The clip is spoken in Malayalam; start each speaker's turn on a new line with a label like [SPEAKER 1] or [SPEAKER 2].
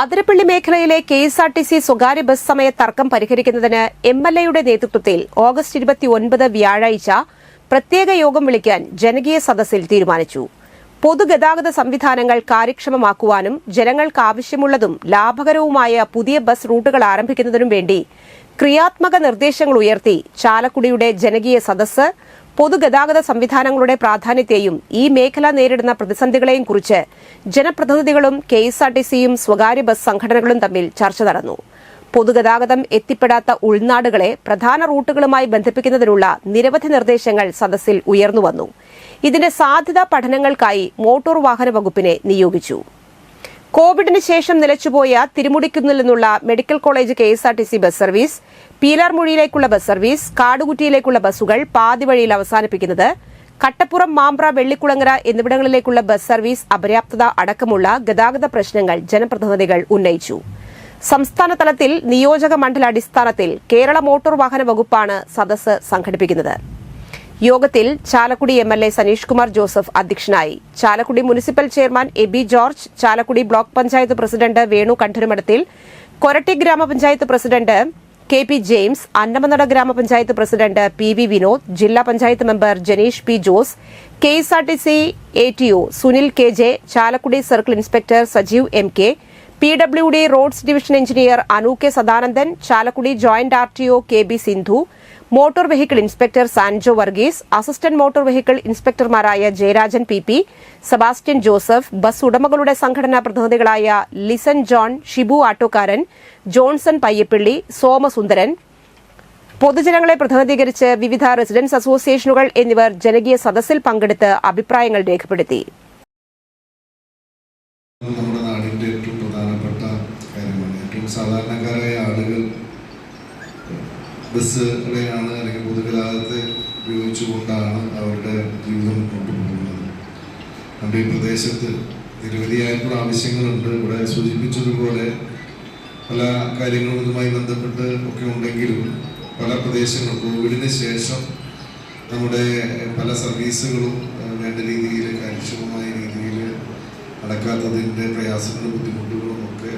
[SPEAKER 1] അതിരപ്പള്ളി മേഖലയിലെ K S R T C സ്വകാര്യ ബസ് സമയ തർക്കം പരിഹരിക്കുന്നതിന് എം എൽ എയുടെ നേതൃത്വത്തിൽ ഓഗസ്റ്റ് ഇരുപത്തിയൊൻപത് വ്യാഴാഴ്ച പ്രത്യേക യോഗം വിളിക്കാൻ ജനകീയ സദസ്സിൽ തീരുമാനിച്ചു. പൊതുഗതാഗത സംവിധാനങ്ങൾ കാര്യക്ഷമമാക്കുവാനും ജനങ്ങൾക്ക് ആവശ്യമുള്ളതും ലാഭകരവുമായ പുതിയ ബസ് റൂട്ടുകൾ ആരംഭിക്കുന്നതിനും വേണ്ടി ക്രിയാത്മക നിർദ്ദേശങ്ങൾ ഉയർത്തി ചാലക്കുടിയുടെ ജനകീയ സദസ്സ് പൊതുഗതാഗത സംവിധാനങ്ങളുടെ പ്രാധാന്യത്തെയും ഈ മേഖല നേരിടുന്ന പ്രതിസന്ധികളെയും കുറിച്ച് ജനപ്രതിനിധികളും കെ എസ് ആർ ടി സിയും സ്വകാര്യ ബസ് സംഘടനകളും തമ്മിൽ ചർച്ച നടന്നു. പൊതുഗതാഗതം എത്തിപ്പെടാത്ത ഉൾനാടുകളെ പ്രധാന റൂട്ടുകളുമായി ബന്ധിപ്പിക്കുന്നതിനുള്ള നിരവധി നിർദ്ദേശങ്ങൾ സദസ്സിൽ ഉയർന്നുവന്നു ഇതിന്റെ സാധ്യതാ പഠനങ്ങൾക്കായി മോട്ടോർ വാഹന വകുപ്പിനെ നിയോഗിച്ചു. കോവിഡിന് ശേഷം നിലച്ചുപോയ തിരുമുടിക്കുന്നിൽ നിന്നുള്ള medical college K S R T C bus service പീലാർമുഴിയിലേക്കുള്ള bus service കാടുകുറ്റിയിലേക്കുള്ള ബസ്സുകൾ പാതിവഴിയിൽ അവസാനിപ്പിക്കുന്നത് കട്ടപ്പുറം മാമ്പ്ര വെള്ളിക്കുളങ്ങര എന്നിവിടങ്ങളിലേക്കുള്ള ബസ് സർവീസ് അപര്യാപ്തത അടക്കമുള്ള ഗതാഗത പ്രശ്നങ്ങൾ ജനപ്രതിനിധികൾ ഉന്നയിച്ചു. സംസ്ഥാന തലത്തിൽ നിയോജക മണ്ഡലാടിസ്ഥാനത്തിൽ കേരള മോട്ടോർ വാഹന വകുപ്പാണ് സദസ്സ് സംഘടിപ്പിക്കുന്നത്. യോഗത്തിൽ Chalakudy M L A Saneesh Kumar Joseph അധ്യക്ഷനായി. Chalakudy municipal chairman Aby George Chalakudy block panchayat president Venu Kandarumadathil Koratty ഗ്രാമപഞ്ചായത്ത് president K P James Annamanada ഗ്രാമപഞ്ചായത്ത് പ്രസിഡന്റ് പി വി വിനോദ് ജില്ലാ panchayat member Janeesh P Jose K S R T C A T O Sunil K J Chalakudy circle inspector Sajeev M K P W D roads division engineer Anu K Sadanandan Chalakudy joint R T O K B Sindhu motor vehicle inspector Sanjo Varghese assistant motor vehicle ഇൻസ്പെക്ടർമാരായ Jayarajan P P Sebastian Joseph bus ഉടമകളുടെ സംഘടനാ പ്രതിനിധികളായ listen John Shibu Attokkaran Johnson Payyappilly Somasundaran. പൊതുജനങ്ങളെ പ്രതിനിധീകരിച്ച് വിവിധ റെസിഡൻസ് അസോസിയേഷനുകൾ എന്നിവർ ജനകീയ സദസ്സിൽ പങ്കെടുത്ത് അഭിപ്രായങ്ങൾ രേഖപ്പെടുത്തി.
[SPEAKER 2] നാടിന്റെ ഏറ്റവും പ്രധാനപ്പെട്ട കാര്യമാണ്. ഏറ്റവും സാധാരണക്കാരായ ആളുകൾ ബസ്സുകളെയാണ് അല്ലെങ്കിൽ പൊതുഗതാഗതത്തെ ഉപയോഗിച്ചുകൊണ്ടാണ് അവരുടെ ജീവിതം മുന്നോട്ട് പോകുന്നത് നമ്മുടെ ഈ പ്രദേശത്ത് നിരവധിയായിട്ടുള്ള ആവശ്യങ്ങളുണ്ട്. ഇവിടെ സൂചിപ്പിച്ചതുപോലെ പല കാര്യങ്ങളും ഇതുമായി ബന്ധപ്പെട്ട് ഒക്കെ ഉണ്ടെങ്കിലും പല പ്രദേശങ്ങളും കോവിഡിന് ശേഷം നമ്മുടെ പല സർവീസുകളും വേണ്ട രീതിയിൽ കാര്യക്ഷമമായ രീതിയിൽ നടക്കാത്തതിന്റെ പ്രയാസങ്ങളും ബുദ്ധിമുട്ടുകളും ഒക്കെ